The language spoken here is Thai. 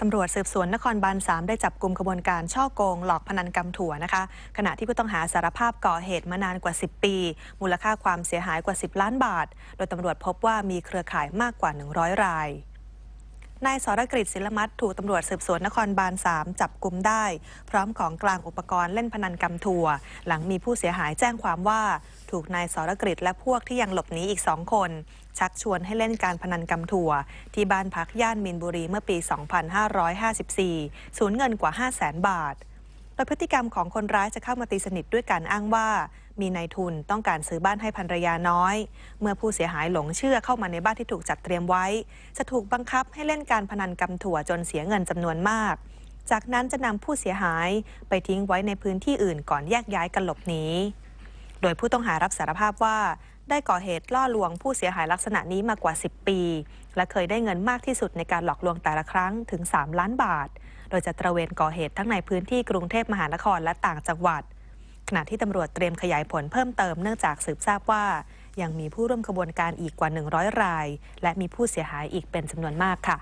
ตำรวจสืบสวนนครบาล3ได้จับกลุ่มขบวนการช่อโกง หลอกพนันกำถั่วนะคะ ขณะที่ผู้ต้องหาสารภาพก่อเหตุมานานกว่า 10 ปี มูลค่าความเสียหายกว่า 10 ล้านบาท โดยตำรวจพบว่ามีเครือข่ายมากกว่า 100 ราย นายสรกฤษศิลมัตถูกตำรวจสืบสวนนครบาล 3 จับกุมได้ พร้อมของกลางอุปกรณ์เล่นพนันกำทัว หลังมีผู้เสียหายแจ้งความว่า ถูกนายสรกฤษและพวกที่ยังหลบหนีอีกสองคน ชักชวนให้เล่นการพนันกำทัว ที่บ้านพักย่านมินบุรีเมื่อปี 2554 สูญเงินกว่า 5 0 0แสนบาท โดยพฤติกรรมของคนร้ายจะเข้ามาตีสนิทด้วยการอ้างว่า มีนายทุนต้องการซื้อบ้านให้ภรรยาน้อย เมื่อผู้เสียหายหลงเชื่อเข้ามาในบ้านที่ถูกจัดเตรียมไว้ จะถูกบังคับให้เล่นการพนันกำถั่วจนเสียเงินจำนวนมาก จากนั้นจะนำผู้เสียหายไปทิ้งไว้ในพื้นที่อื่นก่อนแยกย้ายกันหลบหนีโดยผู้ต้องหารับสารภาพว่า ได้ก่อเหตุล่อลวงผู้เสียหายลักษณะนี้มากว่า 10 ปี และเคยได้เงินมากที่สุดในการหลอกลวงแต่ละครั้งถึง 3 ล้านบาท โดยจะตระเวนก่อเหตุทั้งในพื้นที่กรุงเทพมหานครและต่างจังหวัด ขณะที่ตำรวจเตรียมขยายผลเพิ่มเติมเนื่องจากสืบทราบว่า ยังมีผู้ร่วมขบวนการอีกกว่า 100 ราย และมีผู้เสียหายอีกเป็นจำนวนมากค่ะ